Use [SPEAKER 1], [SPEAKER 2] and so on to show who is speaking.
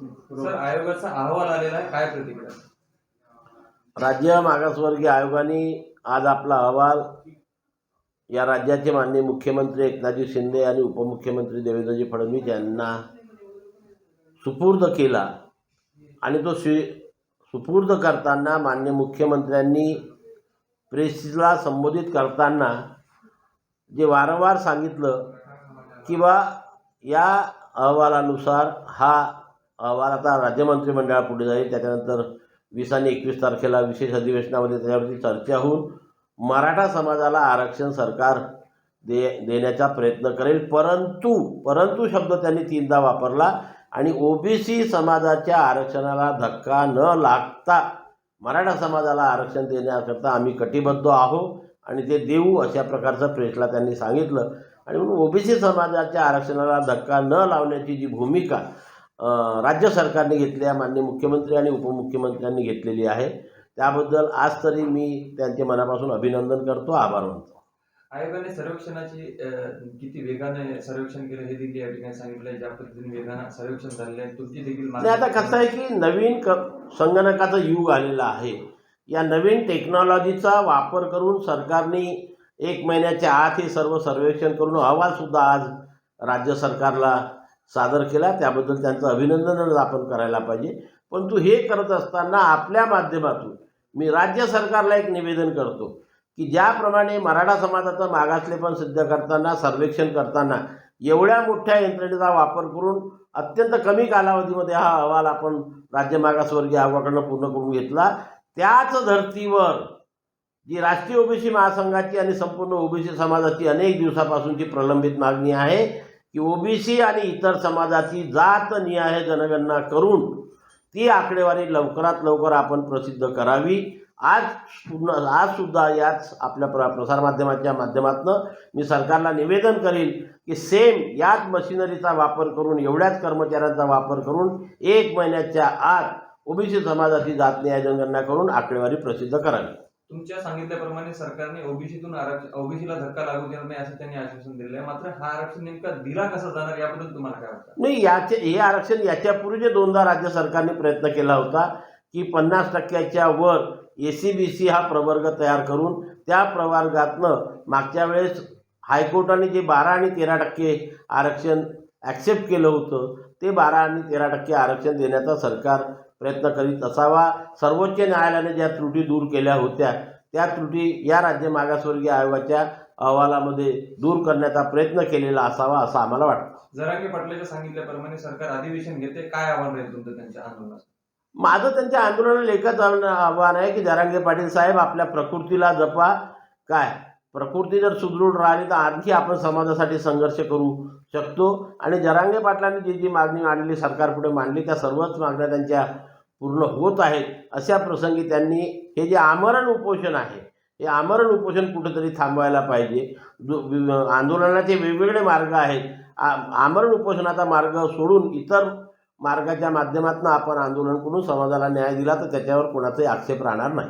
[SPEAKER 1] Sir आयोगाचा अहवाल आलेला आहे. काय प्रतिक्रिया
[SPEAKER 2] राज्य मागासवर्गीय आयोगाने आज आपला अहवाल या राज्याचे माननीय मुख्यमंत्री एकनाथजी शिंदे आणि उपमुख्यमंत्री देवेंद्रजी फडणवीस यांना सुपूर्द केला आणि तो स्वी सुपूर्द करताना माननीय मुख्यमंत्र्यांनी प्रेसला संबोधित करताना जे वारंवार सांगितलं की बा या अहवालानुसार हा अहवाल आता राज्य मंत्रिमंडळापुढे जाईल. त्याच्यानंतर वीस आणि एकवीस तारखेला विशेष अधिवेशनामध्ये त्याच्यावरती चर्चा होऊन मराठा समाजाला आरक्षण सरकार दे देण्याचा प्रयत्न करेल. परंतु परंतु शब्द त्यांनी तीनदा वापरला आणि ओबीसी समाजाच्या आरक्षणाला धक्का न लागता मराठा समाजाला आरक्षण देण्याकरता आम्ही कटिबद्ध आहोत आणि ते देऊ अशा प्रकारचं प्रेसला त्यांनी सांगितलं. आणि म्हणून ओबीसी समाजाच्या आरक्षणाला धक्का न लावण्याची जी भूमिका राज्य सरकारने घेतली आहे माननीय मुख्यमंत्री आणि उपमुख्यमंत्र्यांनी घेतलेली आहे. त्याबद्दल आज तरी मी त्यांचे मनापासून अभिनंदन करतो आभार मानतो.
[SPEAKER 1] आयोगाने सर्वेक्षणाची किती वेगाने सर्वेक्षण केलं हे देखील या ठिकाणी सांगितलंय. ज्या पद्धतीने वेगानं सर्वेक्षण झालेलं आहे तुमची देखील
[SPEAKER 2] आता कसं आहे की नवीन क संगणकाचं युग आलेलं आहे. या नवीन टेक्नॉलॉजीचा वापर करून सरकारने एक महिन्याच्या आत हे सर्व सर्वेक्षण करून अहवालसुद्धा आज राज्य सरकारला सादर केला त्याबद्दल त्यांचं अभिनंदनच आपण करायला पाहिजे. परंतु हे करत असताना आपल्या माध्यमातून मी राज्य सरकारला एक निवेदन करतो की ज्याप्रमाणे मराठा समाजाचं मागासलेपण सिद्ध करताना सर्वेक्षण करताना एवढ्या मोठ्या यंत्रणेचा वापर करून अत्यंत कमी कालावधीमध्ये हा अहवाल आपण राज्य मागासवर्गीय आयोगाकडनं पूर्ण करून घेतला. त्याच धर्तीवर जी राष्ट्रीय ओबीसी महासंघाची आणि संपूर्ण ओबीसी समाजाची अनेक दिवसापासूनची प्रलंबित मागणी आहे की ओबीसी आणि इतर समाजाची जात निहाय जनगणना करून ती आकडेवारी लवकरात लवकर आपण प्रसिद्ध करावी. आज पूर्ण आज सुद्धा याच आपल्या प्र प्रसारमाध्यमाच्या माध्यमातून मी सरकारला निवेदन करील की सेम याच मशिनरीचा वापर करून एवढ्याच कर्मचाऱ्यांचा वापर करून एक महिन्याच्या आत ओबीसी समाजाची जात न्याय जनगणना करून आकडेवारी प्रसिद्ध करावी.
[SPEAKER 1] तुमच्या सांगितल्याप्रमाणे सरकारने ओबीसीतून आरक्षण ओबीसीला धक्का लागू देणार नाही असं त्यांनी आश्वासन दिलेलं आहे. मात्र हा आरक्षण नेमका दिला कसा जाणार याबद्दल तुम्हाला काय वाटतं?
[SPEAKER 2] नाही याचे हे आरक्षण याच्यापूर्वी जे दोनदा राज्य सरकारने प्रयत्न केला होता की पन्नास टक्क्याच्या वर ए सी बी सी हा प्रवर्ग तयार करून त्या प्रवर्गातनं मागच्या वेळेस हायकोर्टाने जे बारा आणि तेरा टक्के आरक्षण ॲक्सेप्ट केलं होतं ते बारा आणि तेरा टक्के आरक्षण देण्याचा सरकार प्रयत्न करीत असावा. सर्वोच्च न्यायालयाने ज्या त्रुटी दूर केल्या होत्या त्या त्रुटी या राज्य मागासवर्गीय आयोगाच्या अहवालामध्ये दूर करण्याचा प्रयत्न केलेला असावा असं आम्हाला वाटतं.
[SPEAKER 1] जरांगे पाटलाच्या सांगितल्याप्रमाणे सरकार अधिवेशन घेते. काय आव्हान राहील तुमचं त्यांच्या आंदोलनात
[SPEAKER 2] माझं त्यांच्या आंदोलनाला एकच आव्हान आव्हान आहे की जरांगे पाटील साहेब आपल्या प्रकृतीला जपा. काय? प्रकृती जर सुदृढ राहिली तर आणखी आपण समाजासाठी संघर्ष करू शकतो. आणि जरांगे पाटलांनी जी जी मागणी मांडली सरकारपुढे मांडली त्या सर्वच मागण्या त्यांच्या पूर्ण होत आहेत. अशा प्रसंगी त्यांनी हे जे आमरण उपोषण आहे हे आमरण उपोषण कुठेतरी थांबवायला पाहिजे. जो- वि- आंदोलनाचे वेगवेगळे मार्ग आहेत. आमरण उपोषणाचा मार्ग सोडून इतर मार्गाच्या माध्यमातून आपण आंदोलन करून समाजाला न्याय दिला तर त्याच्यावर कोणाचाही आक्षेप राहणार नाही.